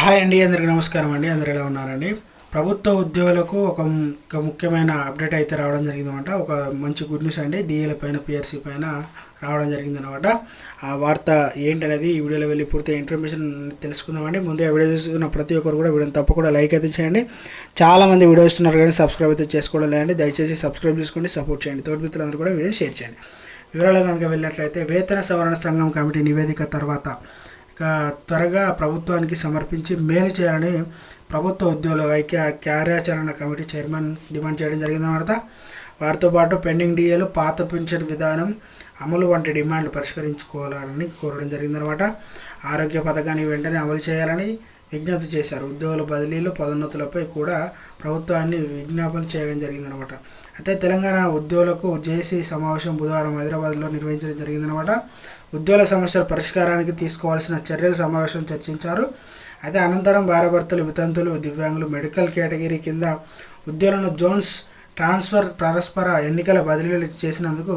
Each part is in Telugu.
హాయ్ అండి అందరికీ నమస్కారం అండి. అందరు ఎలా ఉన్నారండి? ప్రభుత్వ ఉద్యోగులకు ఒక ఒక ముఖ్యమైన అప్డేట్ అయితే రావడం జరిగిందనమాట. ఒక మంచి గుడ్ న్యూస్ అండి. డిఏల పైన పిఆర్సీ పైన రావడం జరిగిందనమాట. ఆ వార్త ఏంటనేది ఈ వీడియోలో వెళ్ళి పూర్తి ఇన్ఫర్మేషన్ తెలుసుకుందామండి. ముందుగా వీడియో చూస్తున్న ప్రతి ఒక్కరు కూడా వీడియోని తప్పకుండా లైక్ అయితే చేయండి. చాలామంది వీడియో ఇస్తున్నారు కానీ సబ్స్క్రైబ్ అయితే చేసుకోవడం లేదండి. దయచేసి సబ్స్క్రైబ్ చేసుకోండి సపోర్ట్ చేయండి. తోటి మిత్రులందరూ కూడా వీడియో షేర్ చేయండి. వివరాలు కనుక వెళ్ళినట్లయితే వేతన సవరణ సంఘం కమిటీ నివేదిక తర్వాత త్వరగా ప్రభుత్వానికి సమర్పించి మేలు చేయాలని ప్రభుత్వ ఉద్యోగుల ఐక్య కార్యాచరణ కమిటీ చైర్మన్ డిమాండ్ చేయడం జరిగిందన్నమాట వారితో పాటు పెండింగ్ డిఏలు పాత పింఛన్ విధానం అమలు వంటి డిమాండ్లు పరిష్కరించుకోవాలని కోరడం జరిగిందనమాట ఆరోగ్య పథకాన్ని వెంటనే అమలు చేయాలని విజ్ఞప్తి చేశారు. ఉద్యోగుల బదిలీలు పదోన్నతులపై కూడా ప్రభుత్వాన్ని విజ్ఞాపన చేయడం జరిగిందనమాట. అయితే తెలంగాణ ఉద్యోగులకు జేసీ సమావేశం బుధవారం హైదరాబాద్లో నిర్వహించడం జరిగిందనమాట. ఉద్యోగుల సమస్యల పరిష్కారానికి తీసుకోవాల్సిన చర్యల సమావేశం చర్చించారు. అయితే అనంతరం భార్యాభర్తలు వితంతులు దివ్యాంగులు మెడికల్ కేటగిరీ కింద ఉద్యోగులను జోన్స్ ట్రాన్స్ఫర్ పరస్పర ఎన్నికల బదిలీలు చేసినందుకు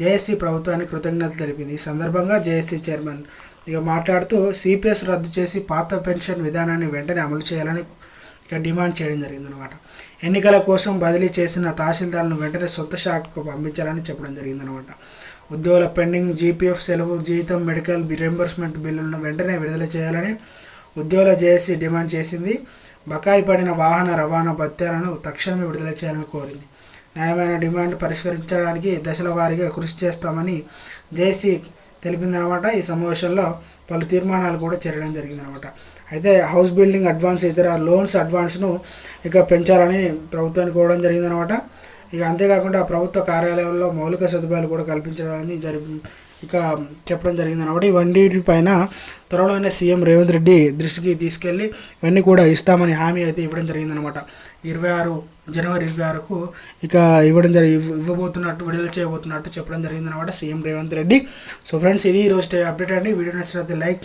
జేఏసీ ప్రభుత్వానికి కృతజ్ఞతలు తెలిపింది. ఈ సందర్భంగా జేఏసీ చైర్మన్ ఇక మాట్లాడుతూ సిపిఎస్ రద్దు చేసి పాత పెన్షన్ విధానాన్ని వెంటనే అమలు చేయాలని ఇక డిమాండ్ చేయడం జరిగిందనమాట ఎన్నికల కోసం బదిలీ చేసిన తహసీల్దార్లను వెంటనే సొంత శాఖకు పంపించాలని చెప్పడం జరిగిందనమాట ఉద్యోగుల పెండింగ్ జీపీఎఫ్ సెలవు జీతం మెడికల్ రీఎంబర్స్మెంట్ బిల్లులను వెంటనే విడుదల చేయాలని ఉద్యోగుల జేఏసీ డిమాండ్ చేసింది. బకాయి పడిన వాహన రవాణా భత్యాలను తక్షణమే విడుదల చేయాలని కోరింది. న్యాయమైన డిమాండ్ పరిష్కరించడానికి దశల వారీగా కృషి చేస్తామని జేసీ తెలిపిందనమాట. ఈ సమావేశంలో పలు తీర్మానాలు కూడా చేరడం జరిగిందనమాట. అయితే హౌస్ బిల్డింగ్ అడ్వాన్స్ ఇతర లోన్స్ అడ్వాన్స్ను ఇక పెంచాలని ప్రభుత్వానికి కోరడం జరిగిందనమాట. ఇక అంతేకాకుండా ప్రభుత్వ కార్యాలయంలో మౌలిక సదుపాయాలు కూడా కల్పించడానికి జరిగి ఇక చెప్పడం జరిగింది అనమాట ఇవన్నీ పైన త్వరలోనే సీఎం రేవంత్ రెడ్డి దృష్టికి తీసుకెళ్ళి ఇవన్నీ కూడా ఇస్తామని హామీ అయితే ఇవ్వడం జరిగిందనమాట ఇరవై ఆరు జనవరి ఇరవై ఆరుకు ఇక ఇవ్వడం జరిగి ఇవ్వబోతున్నట్టు విడుదల చేయబోతున్నట్టు చెప్పడం జరిగిందనమాట CM Revanth Reddy. So friends ఇది ఈరోజు అప్డేట్ అండి. వీడియో నచ్చినట్లయితే లైక్